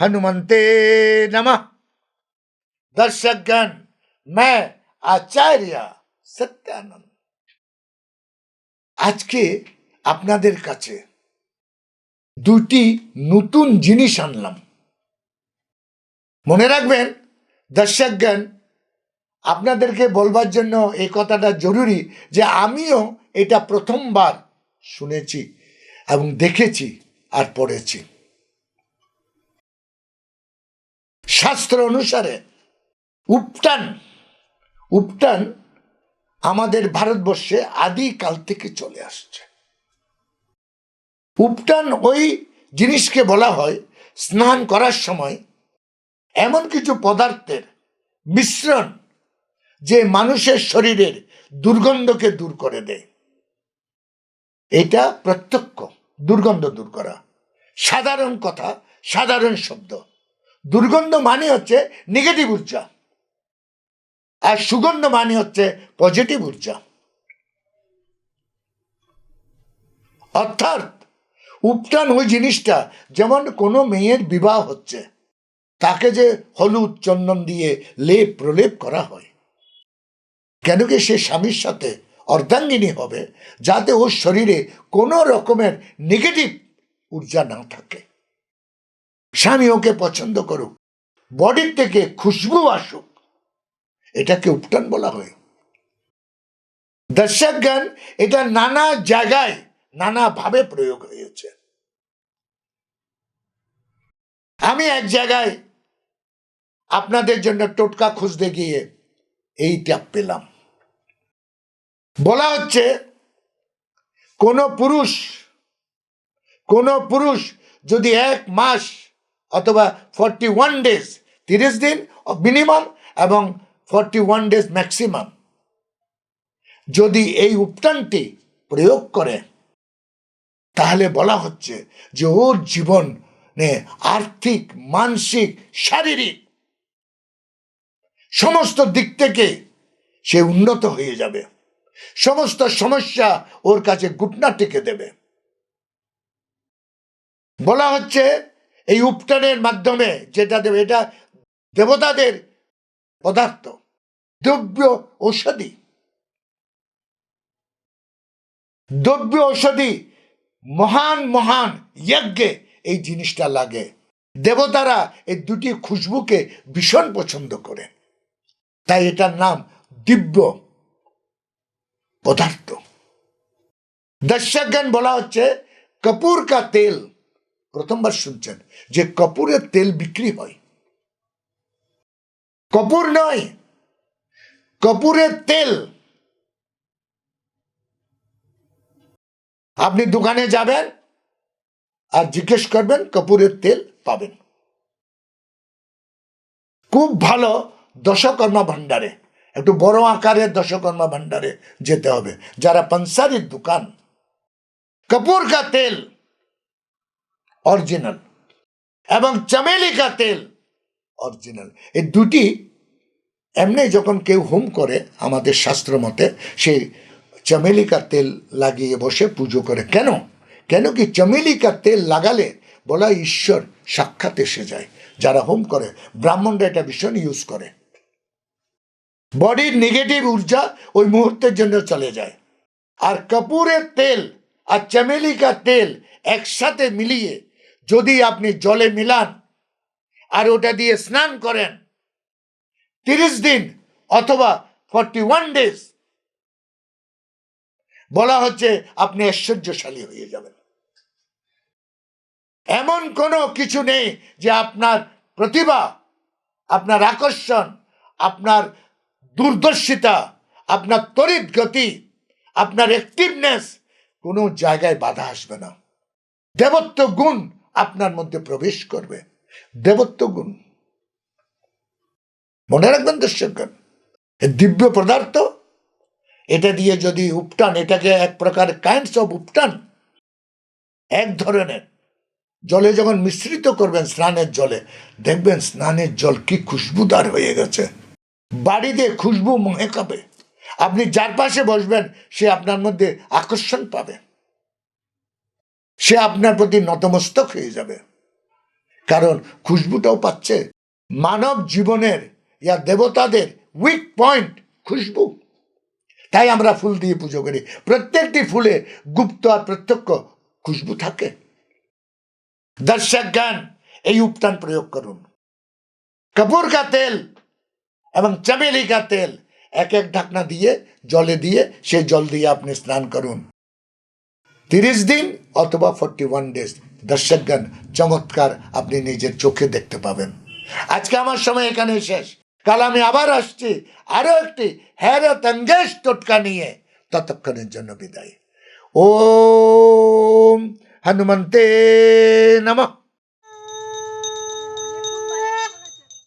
हनुमंते नमः दर्शकगण मैं আচার্য সত্যানন্দ আজকে আপনাদের কাছে দুটি নতুন জিনিস আনলাম মনে রাখবেন দর্শকগণ আপনাদেরকে বলবার জন্য এই কথাটা জরুরি যে আমিও এটা প্রথমবার শুনেছি এবং দেখেছি আর পড়েছি শাস্ত্র অনুসারে উপটান উপটান আমাদের ভারতবর্ষে আদিকাল থেকে চলে আসছে। উপটান ওই জিনিসকে বলা হয় স্নান করার সময় এমন কিছু পদার্থের মিশ্রণ যে মানুষের শরীরের দুর্গন্ধকে দূর করে দেয়। এটা প্রত্যক্ষ দুর্গন্ধ দূর করা। সাধারণ কথা, সাধারণ শব্দ। দুর্গন্ধ মানে হচ্ছে নেগেটিভ ঊর্জা আর সুগন্ধ মানে হচ্ছে পজিটিভ ঊর্জা অর্থাৎ উপটান ওই জিনিসটা, যেমন কোনো মেয়ের বিবাহ হচ্ছে, তাকে যে হলুদ, চন্দন দিয়ে লেপ, প্রলেপ করা হয়, কেন কি সে স্বামীর সাথে অর্ধাঙ্গিনী হবে, যাতে ওর শরীরে কোনো রকমের নেগেটিভ ঊর্জা না থাকে। স্বামী ওকে পছন্দ করুক, বডির থেকে খুশবু আসুক, এটাকে উপটান বলা হয়। দর্শকগণ, এটা নানা জায়গায় নানা ভাবে প্রয়োগ হয়েছে। আমি এক জায়গায় আপনাদের জন্য টোটকা খুঁজতে গিয়ে এইটা পেলাম। বলা হচ্ছে, কোন পুরুষ কোন পুরুষ যদি এক মাস অথবা ফর্টি ওয়ান ডেজ তিরিশ দিন মিনিমাম এবং ফর্টি ওয়ান ডেজ ম্যাক্সিমাম যদি এই উপটানটি প্রয়োগ করে, তাহলে বলা হচ্ছে যে ওর জীবনে আর্থিক, মানসিক, শারীরিক সমস্ত দিক থেকে সে উন্নত হয়ে যাবে। সমস্ত সমস্যা ওর কাছে গুটনা টেকে দেবে। বলা হচ্ছে এই উপটানের মাধ্যমে যেটা দেবে, এটা দেবতাদের পদার্থ, দ্রব্য ঔষধি। দ্রব্য ঔষধি, মহান মহান যজ্ঞে এই জিনিসটা লাগে। দেবতারা এই দুটি খুশবুকে ভীষণ পছন্দ করে তাই এটার নাম দিব্য পদার্থ। দর্শকগণ বলা হচ্ছে কপুর কা তেল। প্রথমবার শুনছেন যে কপুরের তেল বিক্রি হয়। কপুর নয়, কপুরের তেল। আপনি দোকানে যাবেন আর জিজ্ঞেস করবেন, কপুরের তেল পাবেন। খুব ভালো দশকর্মা ভান্ডারে একটু বড় আকারের দশকর্মা ভান্ডারে যেতে হবে। যারা পনসারির দোকান, কপুর কা তেল। অরিজিনাল এবং চামেলিকা তেল অরিজিনাল। এই দুটি এমনি যখন কেউ হোম করে আমাদের শাস্ত্র মতে সে চমেলিকা তেল লাগিয়ে বসে পুজো করে। কেন? কেন কি চমেলিকা তেল লাগালে বলা ঈশ্বর সাক্ষাৎ এসে যায়। যারা হোম করে, ব্রাহ্মণরা এটা ভীষণ ইউজ করে। বডির নেগেটিভ ঊর্জা ওই মুহূর্তের জন্য চলে যায়। আর কাপুরের তেল আর চমেলিকা তেল একসাথে মিলিয়ে যদি আপনি জলে মিলান আর ওটা দিয়ে স্নান করেন, তিরিশ দিন অথবা ফর্টি ওয়ান ডেজ বলা হচ্ছে আপনি ঐশ্বর্যশালী হয়ে যাবেন। এমন কোনো কিছু নেই যে আপনার প্রতিভা, আপনার আকর্ষণ, আপনার দূরদর্শিতা, আপনার তড়িৎ গতি, আপনার অ্যাক্টিভনেস কোনো জায়গায় বাধা আসবে না। দেবত্ব গুণ আপনার মধ্যে প্রবেশ করবে। দেবত্ব গুণ মনে রাখবেন দর্শকগণ দিব্য পদার্থ, এটা দিয়ে যদি উপটান, এটাকে এক প্রকার কাইন্ডস অফ উপটান, এক ধরনের, জলে যখন মিশ্রিত করবেন স্নানের জলে, দেখবেন স্নানের জল কি খুশবুদার হয়ে গেছে। বাড়িতে খুশবু মহে খাবে। আপনি যার পাশে বসবেন, সে আপনার মধ্যে আকর্ষণ পাবে। সে আপনার প্রতি নতমস্তক হয়ে যাবে। কারণ খুশবুটাও পাচ্ছে। মানব জীবনের ইয়া দেবতাদের উইক পয়েন্ট খুশবু। তাই আমরা ফুল দিয়ে পুজো করি। প্রত্যেকটি ফুলে গুপ্ত আর প্রত্যক্ষ খুশবু থাকে। দর্শক গান এই উপটান প্রয়োগ করুন। কপুর কা তেল এবং চামেলি কা তেল এক এক ঢাকনা দিয়ে, জলে দিয়ে, সেই জল দিয়ে আপনি স্নান করুন। তিরিশ দিন অথবা ফর্টি ওয়ান ডেজ দর্শকগণ, চমৎকার আপনি নিজের চোখে দেখতে পাবেন। আজকে আমার সময় এখানে শেষ। কাল আমি আবার আসছি আরও একটি হ্যারত অঙ্গেশ টোটকা নিয়ে। ততক্ষণের জন্য বিদায়। ও হনুমন্তে নমঃ।